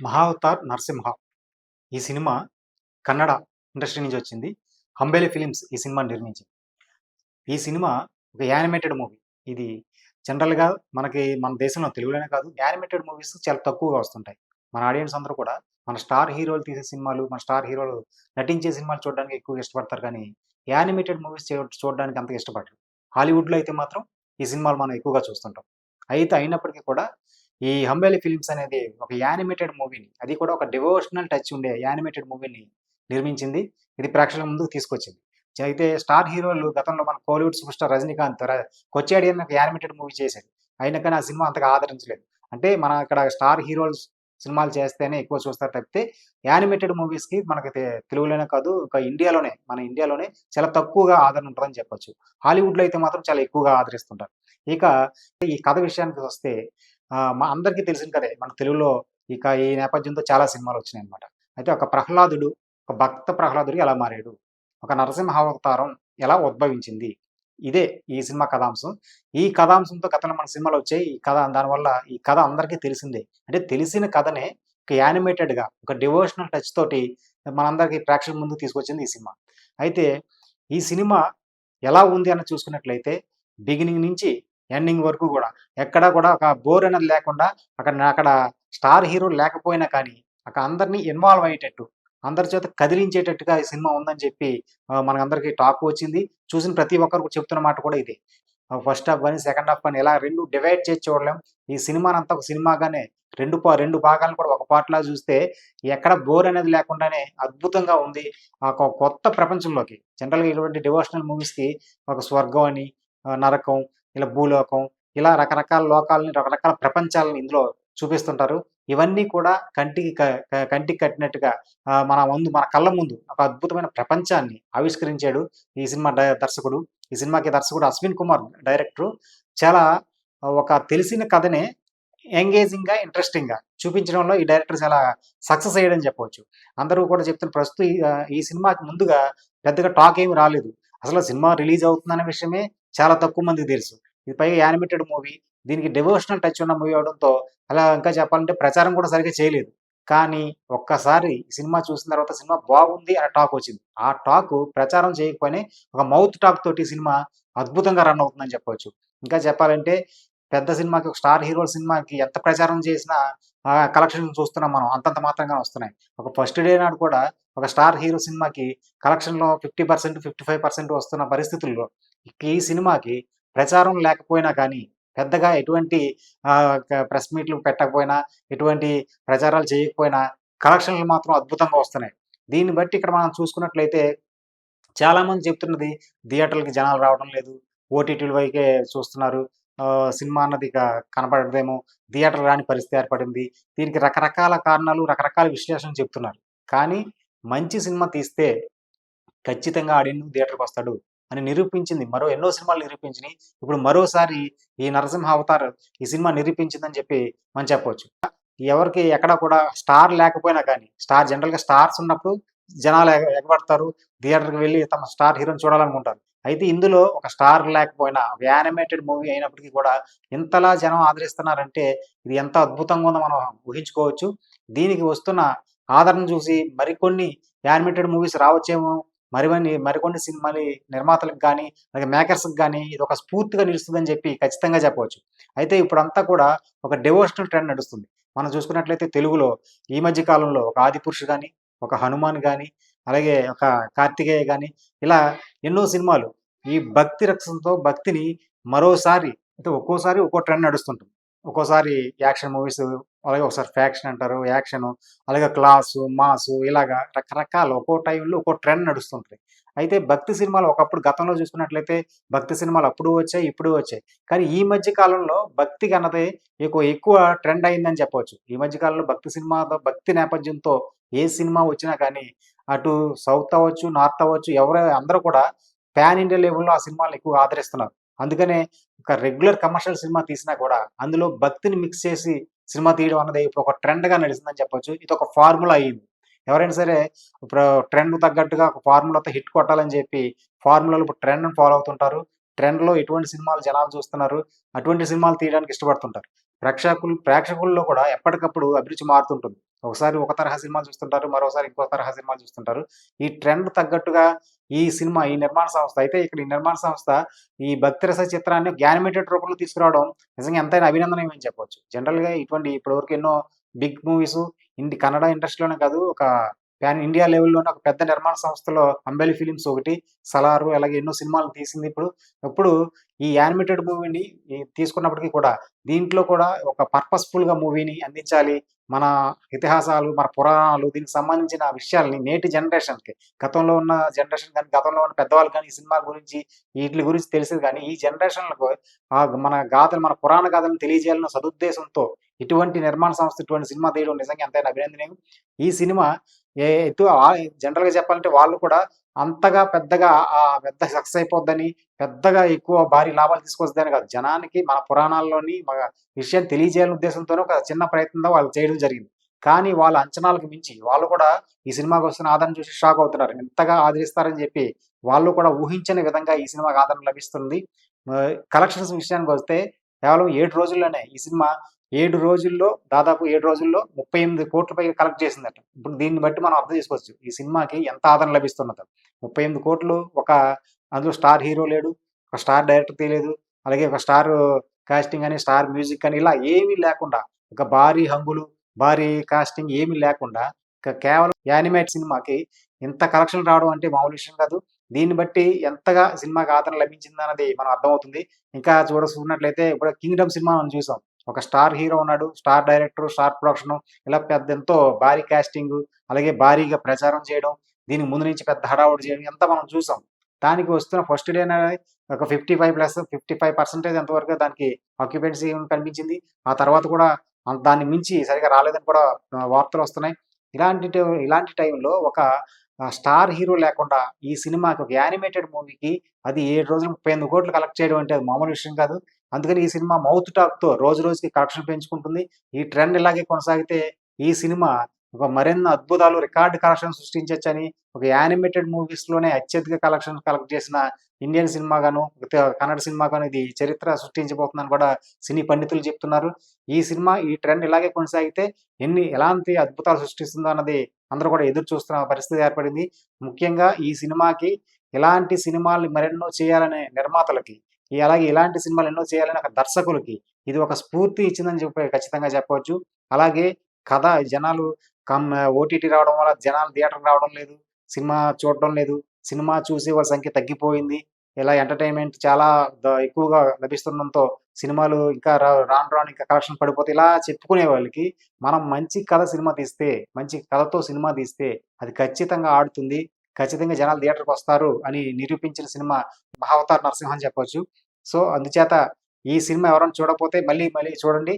మహావతార్ నరసింహ ఈ cinema Kannada industry నుంచి వచ్చింది. హంబేలి ఫిలిమ్స్ ఈ సినిమా నిర్మించింది. ఈ సినిమా ఒక యానిమేటెడ్ మూవీ. ఇది జనరల్గా మనకి మన దేశంలో తెలుగులోనే కాదు యానిమేటెడ్ మూవీస్ చాలా తక్కువగా వస్తుంటాయి. మన ఆడియన్స్ అందరూ కూడా మన స్టార్ హీరోలు తీసే సినిమాలు మన స్టార్ హీరోలు నటించే సినిమాలు చూడడానికి ఎక్కువగా ఇష్టపడతారు కానీ యానిమేటెడ్ మూవీస్ చూడడానికి అంతగా ఇష్టపడరు. హాలీవుడ్లో అయితే మాత్రం ఈ సినిమాలు మనం ఎక్కువగా చూస్తుంటాం. అయితే అయినప్పటికీ కూడా ఈ హంబేలి ఫిలిమ్స్ అనేది ఒక యానిమేటెడ్ మూవీని అది కూడా ఒక డివోషనల్ టచ్ ఉండే యానిమేటెడ్ మూవీని నిర్మించింది. ఇది ప్రేక్షకుల ముందుకు తీసుకొచ్చింది. అయితే స్టార్ హీరోలు గతంలో మన కోలీవుడ్ సూపర్ స్టార్ రజనీకాంత్ కొచ్చాడి అని ఒక యానిమేటెడ్ మూవీ చేశాడు. అయినా కానీ ఆ సినిమా అంతగా ఆదరించలేదు. అంటే మన ఇక్కడ స్టార్ హీరోలు సినిమాలు చేస్తేనే ఎక్కువ చూస్తారు తప్పితే యానిమేటెడ్ మూవీస్కి మనకి తెలుగులోనే కాదు ఒక ఇండియాలోనే మన ఇండియాలోనే చాలా తక్కువగా ఆదరణ ఉంటుందని చెప్పొచ్చు. హాలీవుడ్లో అయితే మాత్రం చాలా ఎక్కువగా ఆదరిస్తుంటారు. ఇక ఈ కథ విషయానికి వస్తే మా అందరికీ తెలిసిన కదే మన తెలుగులో ఇక ఈ నేపథ్యంతో చాలా సినిమాలు వచ్చినాయి అనమాట అయితే ఒక ప్రహ్లాదుడు ఒక భక్త ప్రహ్లాదుడు ఎలా మారాడు? ఒక నరసింహావతారం ఎలా ఉద్భవించింది? ఇదే ఈ సినిమా కథాంశం. ఈ కథాంశంతో గతంలో మన సినిమాలు వచ్చాయి ఈ కథ దానివల్ల ఈ కథ అందరికీ తెలిసిందే. అంటే తెలిసిన కథనే ఒక యానిమేటెడ్గా ఒక డివోషనల్ టచ్ తోటి మనందరికీ ప్రేక్షకుల ముందు తీసుకొచ్చింది ఈ సినిమా. అయితే ఈ సినిమా ఎలా ఉంది అని చూసుకున్నట్లయితే బిగినింగ్ నుంచి ఎండింగ్ వరకు కూడా. ఎక్కడా కూడా ఒక బోర్ అనేది లేకుండా అక్కడ అక్కడ స్టార్ హీరో లేకపోయినా కానీ అక్కడ అందరినీ ఇన్వాల్వ్ అయ్యేటట్టు అందరి చేత కదిలించేటట్టుగా ఈ సినిమా ఉందని చెప్పి మనందరికీ టాక్ వచ్చింది. చూసిన ప్రతి ఒక్కరు చెప్తున్న మాట కూడా ఇదే. ఫస్ట్ హాఫ్ కానీ సెకండ్ హాఫ్ కానీ ఇలా రెండు డివైడ్ చేసి చూడలేం. ఈ సినిమానంతా ఒక సినిమాగానే రెండు పా రెండు భాగాలను కూడా ఒక పాటలా చూస్తే ఎక్కడ బోర్ అనేది లేకుండానే అద్భుతంగా ఉంది. ఆ ఒక కొత్త ప్రపంచంలోకి జనరల్గా ఇటువంటి డివోషనల్ మూవీస్కి ఒక స్వర్గం అని నరకం ఇలా భూలోకం ఇలా రకరకాల లోకాలని రకరకాల ప్రపంచాలను ఇందులో చూపిస్తుంటారు. ఇవన్నీ కూడా కంటికి కంటికి కట్టినట్టుగా మన ముందు మన కళ్ళ ముందు ఒక అద్భుతమైన ప్రపంచాన్ని ఆవిష్కరించాడు ఈ సినిమా డ- దర్శకుడు. ఈ సినిమాకి దర్శకుడు అశ్విన్ కుమార్ డైరెక్టర్. చాలా ఒక తెలిసిన కథనే ఎంగేజింగ్గా ఇంట్రెస్టింగ్గా చూపించడంలో ఈ డైరెక్టర్ చాలా సక్సెస్ అయ్యాడని చెప్పవచ్చు. అందరూ కూడా చెప్తున్న ప్రస్తుతం ఈ, ఈ సినిమాకి ముందుగా పెద్దగా టాక్ ఏమి రాలేదు. అసలు సినిమా రిలీజ్ అవుతుందనే విషయమే చాలా తక్కువ మందికి తెలుసు. ఇది పైగా యానిమేటెడ్ మూవీ. దీనికి డివోషనల్ టచ్ ఉన్న మూవీ అవడంతో అలా ఇంకా చెప్పాలంటే ప్రచారం కూడా సరిగ్గా చేయలేదు. కానీ ఒక్కసారి సినిమా చూసిన తర్వాత సినిమా బాగుంది అనే టాక్ వచ్చింది. ఆ టాక్ ప్రచారం చేయకపోయినా ఒక మౌత్ టాక్ తోటి సినిమా అద్భుతంగా రన్ అవుతుందని చెప్పవచ్చు ఇంకా చెప్పాలంటే పెద్ద సినిమాకి ఒక స్టార్ హీరో సినిమాకి ఎంత ప్రచారం చేసినా కలెక్షన్ చూస్తున్నాం మనం. అంతంత మాత్రంగా వస్తున్నాయి. ఒక ఫస్ట్ డే నాడు కూడా ఒక స్టార్ హీరో సినిమాకి కలెక్షన్లో fifty percent fifty five percent వస్తున్న పరిస్థితుల్లో ఈ సినిమాకి ప్రచారం లేకపోయినా కానీ పెద్దగా ఎటువంటి ప్రెస్ మీట్లు పెట్టకపోయినా ఎటువంటి ప్రచారాలు చేయకపోయినా కలెక్షన్లు మాత్రం అద్భుతంగా వస్తున్నాయి. దీన్ని బట్టి ఇక్కడ మనం చూసుకున్నట్లయితే చాలా మంది చెప్తున్నది థియేటర్లకి జనాలు రావడం లేదు ఓటీటీల వైకే చూస్తున్నారు. సినిమా అన్నది ఇక కనపడదేమో థియేటర్ రాని పరిస్థితి ఏర్పడింది. దీనికి రకరకాల కారణాలు రకరకాల విశ్లేషణ చెప్తున్నారు. కానీ మంచి సినిమా తీస్తే ఖచ్చితంగా ఆడియన్ థియేటర్కి వస్తాడు. అని నిరూపించింది. మరో ఎన్నో సినిమాలు నిరూపించినాయి. ఇప్పుడు మరోసారి ఈ నరసింహ అవతార్ ఈ సినిమా నిరూపించిందని చెప్పి మనం చెప్పవచ్చు ఎవరికి ఎక్కడ కూడా స్టార్ లేకపోయినా కానీ స్టార్ జనరల్గా స్టార్స్ ఉన్నప్పుడు జనాలు ఎగబడతారు. థియేటర్కి వెళ్ళి తమ స్టార్ హీరోని చూడాలనుకుంటారు. అయితే ఇందులో ఒక స్టార్ లేకపోయినా ఒక యానిమేటెడ్ మూవీ అయినప్పటికీ కూడా ఇంతలా జనం ఆదరిస్తున్నారంటే ఇది ఎంత అద్భుతంగా ఉందో మనం ఊహించుకోవచ్చు. దీనికి వస్తున్న ఆదరణ చూసి మరికొన్ని యానిమేటెడ్ మూవీస్ రావచ్చేమో మరివన్నీ మరికొన్ని సినిమాలు నిర్మాతలకు కానీ అలాగే మేకర్స్కి కానీ ఇది ఒక స్ఫూర్తిగా నిలుస్తుందని చెప్పి ఖచ్చితంగా చెప్పవచ్చు. అయితే ఇప్పుడంతా కూడా ఒక డివోషనల్ ట్రెండ్ నడుస్తుంది. మనం చూసుకున్నట్లయితే తెలుగులో ఈ మధ్య కాలంలో ఒక ఆదిపురుషు కానీ ఒక హనుమాన్ కానీ అలాగే ఒక కార్తికేయ కానీ ఇలా ఎన్నో సినిమాలు ఈ భక్తి రక్షణతో భక్తిని మరోసారి అంటే ఒక్కోసారి ఒక్కో ట్రెండ్ నడుస్తుంటుంది. ఒక్కోసారి యాక్షన్ మూవీస్ అలాగే ఒకసారి ఫ్యాక్షన్ అంటారు యాక్షన్ అలాగే క్లాసు మాసు ఇలాగా రకరకాల ఒక్కో టైంలో ఒక్కో ట్రెండ్ నడుస్తుంటాయి అయితే భక్తి సినిమాలు ఒకప్పుడు గతంలో చూసుకున్నట్లయితే భక్తి సినిమాలు అప్పుడు వచ్చాయి ఇప్పుడు వచ్చాయి. కానీ ఈ మధ్య కాలంలో భక్తి అన్నది ఎక్కువ ఎక్కువ ట్రెండ్ అయిందని చెప్పవచ్చు. ఈ మధ్య కాలంలో భక్తి సినిమాతో భక్తి నేపథ్యంతో ఏ సినిమా వచ్చినా కానీ అటు సౌత్ అవ్వచ్చు నార్త్ అవ్వచ్చు ఎవరు అందరూ కూడా ప్యాన్ ఇండియా లెవెల్లో ఆ సినిమాలు ఎక్కువ ఆదరిస్తున్నారు. అందుకనే ఒక రెగ్యులర్ కమర్షియల్ సినిమా తీసినా కూడా అందులో భక్తిని మిక్స్ చేసి సినిమా తీయడం అన్నది ఇప్పుడు ఒక ట్రెండ్గా చెప్పొచ్చు. ఇది ఒక ఫార్ములా అయ్యింది ఎవరైనా సరే ఇప్పుడు ట్రెండ్ తగ్గట్టుగా ఒక ఫార్ములాతో హిట్ కొట్టాలని చెప్పి ఫార్ములాలు ఇప్పుడు ట్రెండ్ ఫాలో అవుతుంటారు. ట్రెండ్లో ఎటువంటి సినిమాలు జనాలు చూస్తున్నారు. అటువంటి సినిమాలు తీయడానికి ఇష్టపడుతుంటారు. ప్రేక్షకులు ప్రేక్షకుల్లో కూడా ఎప్పటికప్పుడు అభిరుచి మారుతుంటుంది. ఒకసారి ఒక తరహా సినిమాలు చూస్తుంటారు మరోసారి ఇంకో తరహా సినిమాలు చూస్తుంటారు. ఈ ట్రెండ్ తగ్గట్టుగా ఈ సినిమా ఈ నిర్మాణ సంస్థ అయితే ఇక్కడ ఈ నిర్మాణ సంస్థ ఈ భక్తిరస చిత్రాన్ని యానిమేటెడ్ రూపంలో తీసుకురావడం నిజంగా ఎంతైనా అభినందనీయమని చెప్పవచ్చు జనరల్గా ఇటువంటి ఇప్పటివరకు ఎన్నో బిగ్ మూవీస్ ఇంటి కన్నడ ఇండస్ట్రీలోనే కాదు ఒక ప్యాన్ ఇండియా లెవెల్లోనే ఒక పెద్ద నిర్మాణ సంస్థలో అంబేలి ఫిలిమ్స్ ఒకటి సలారు అలాగే ఎన్నో సినిమాలు తీసింది ఇప్పుడు. ఇప్పుడు ఈ యానిమేటెడ్ మూవీని తీసుకున్నప్పటికీ కూడా దీంట్లో కూడా ఒక పర్పస్ఫుల్గా మూవీని అందించాలి. మన ఇతిహాసాలు మన పురాణాలు దీనికి సంబంధించిన విషయాల్ని నేటి జనరేషన్కి గతంలో ఉన్న జనరేషన్ కానీ గతంలో ఉన్న పెద్దవాళ్ళు కానీ ఈ సినిమా గురించి వీటి గురించి తెలిసేది కానీ ఈ జనరేషన్లకు ఆ మన గాథలు మన పురాణ గాథలను తెలియజేయాలన్న సదుద్దేశంతో ఇటువంటి నిర్మాణ సంస్థ ఇటువంటి సినిమా తీయడం నిజంగా ఎంతైనా అభినందనీయం. ఈ సినిమా ఏ ఎటు జనరల్గా చెప్పాలంటే వాళ్ళు కూడా అంతగా పెద్దగా ఆ పెద్ద సక్సెస్ అయిపోద్దని పెద్దగా ఎక్కువ భారీ లాభాలు తీసుకొస్తుందని కాదు. జనానికి మన పురాణాల్లోని మన విషయం తెలియజేయాలని ఉద్దేశంతోనే ఒక చిన్న ప్రయత్నంతో వాళ్ళు చేయడం జరిగింది. కానీ వాళ్ళ అంచనాలకు మించి వాళ్ళు కూడా ఈ సినిమాకి వస్తున్న ఆదరణ చూసి షాక్ అవుతున్నారు. ఎంతగా ఆదరిస్తారని చెప్పి వాళ్ళు కూడా ఊహించని విధంగా ఈ సినిమాకి ఆదరణ లభిస్తుంది. కలెక్షన్స్ విషయానికి వస్తే కేవలం ఏడు రోజుల్లోనే ఈ సినిమా ఏడు రోజుల్లో దాదాపు ఏడు రోజుల్లో ముప్పై ఎనిమిది కోట్ల పైగా కలెక్ట్ చేసిందట. ఇప్పుడు దీన్ని బట్టి మనం అర్థం చేసుకోవచ్చు. ఈ సినిమాకి ఎంత ఆదరణ లభిస్తున్నదో ముప్పై ఎనిమిది కోట్లు ఒక అందులో స్టార్ హీరో లేడు ఒక స్టార్ డైరెక్టర్ తెలియదు అలాగే ఒక స్టార్ కాస్టింగ్ అని స్టార్ మ్యూజిక్ అని ఇలా ఏమీ లేకుండా ఒక భారీ హంగులు భారీ కాస్టింగ్ ఏమీ లేకుండా కేవలం యానిమేట్ సినిమాకి ఇంత కలెక్షన్ రావడం అంటే మామూలు విషయం కాదు. దీన్ని బట్టి ఎంతగా సినిమాకి ఆదరణ లభించింది అన్నది మనం అర్థమవుతుంది. ఇంకా చూడ చూసినట్లయితే ఇప్పుడు కింగ్డమ్ సినిమా మనం చూసాం. ఒక స్టార్ హీరో ఉన్నాడు స్టార్ డైరెక్టర్ స్టార్ ప్రొడక్షన్ ఇలా పెద్ద ఎంతో భారీ కాస్టింగ్ అలాగే భారీగా ప్రచారం చేయడం దీనికి ముందు నుంచి పెద్ద హడావుడు చేయడం ఎంత మనం చూసాం. దానికి వస్తున్న ఫస్ట్ డే అనేది ఒక fifty five plus fifty five percentage ఎంతవరకు దానికి ఆక్యుపెన్సీ కనిపించింది. ఆ తర్వాత కూడా దాన్ని మించి సరిగా రాలేదని కూడా వార్తలు వస్తున్నాయి. ఇలాంటి ఇలాంటి టైంలో ఒక స్టార్ హీరో లేకుండా ఈ సినిమాకి ఒక యానిమేటెడ్ మూవీకి అది ఏడు రోజులు ముప్పై ఎనిమిది కోట్లు కలెక్ట్ చేయడం అంటే మామూలు విషయం కాదు. అందుకని ఈ సినిమా మౌత్ టాక్తో రోజు రోజుకి కలెక్షన్ పెంచుకుంటుంది. ఈ ట్రెండ్ ఇలాగే కొనసాగితే ఈ సినిమా ఒక మరెన్నో అద్భుతాలు రికార్డ్ కలెక్షన్ సృష్టించవచ్చని ఒక యానిమేటెడ్ మూవీస్లోనే అత్యధిక కలెక్షన్ కలెక్ట్ చేసిన ఇండియన్ సినిమాగాను కన్నడ సినిమాగాను ఇది చరిత్ర సృష్టించబోతుందని కూడా సినీ పండితులు చెప్తున్నారు. ఈ సినిమా ఈ ట్రెండ్ ఇలాగే కొనసాగితే ఎన్ని ఎలాంటి అద్భుతాలు సృష్టిస్తుందో అన్నది అందరూ కూడా ఎదురు చూస్తున్న పరిస్థితి ఏర్పడింది. ముఖ్యంగా ఈ సినిమాకి ఇలాంటి సినిమాలు మరెన్నో చేయాలనే నిర్మాతలకి అలాగే ఇలాంటి సినిమాలు ఎన్నో చేయాలని ఒక దర్శకులకి ఇది ఒక స్ఫూర్తి ఇచ్చిందని చెప్పి ఖచ్చితంగా చెప్పవచ్చు. అలాగే కథ జనాలు కమ్ ఓటీటీ రావడం వల్ల జనాలు థియేటర్కి రావడం లేదు సినిమా చూడడం లేదు సినిమా చూసే వాళ్ళ సంఖ్య తగ్గిపోయింది. ఇలా ఎంటర్టైన్మెంట్ చాలా ఎక్కువగా లభిస్తుండడంతో సినిమాలు ఇంకా రాను రాను ఇంకా కలెక్షన్ పడిపోతే ఇలా చెప్పుకునే వాళ్ళకి మనం మంచి కథ సినిమా తీస్తే మంచి కథతో సినిమా తీస్తే అది ఖచ్చితంగా ఆడుతుంది ఖచ్చితంగా జనాలు థియేటర్కి వస్తారు అని నిరూపించిన సినిమా మహావతార్ నరసింహ అని చెప్పొచ్చు. సో అందుచేత ఈ సినిమా ఎవరైనా చూడకపోతే మళ్ళీ మళ్ళీ చూడండి.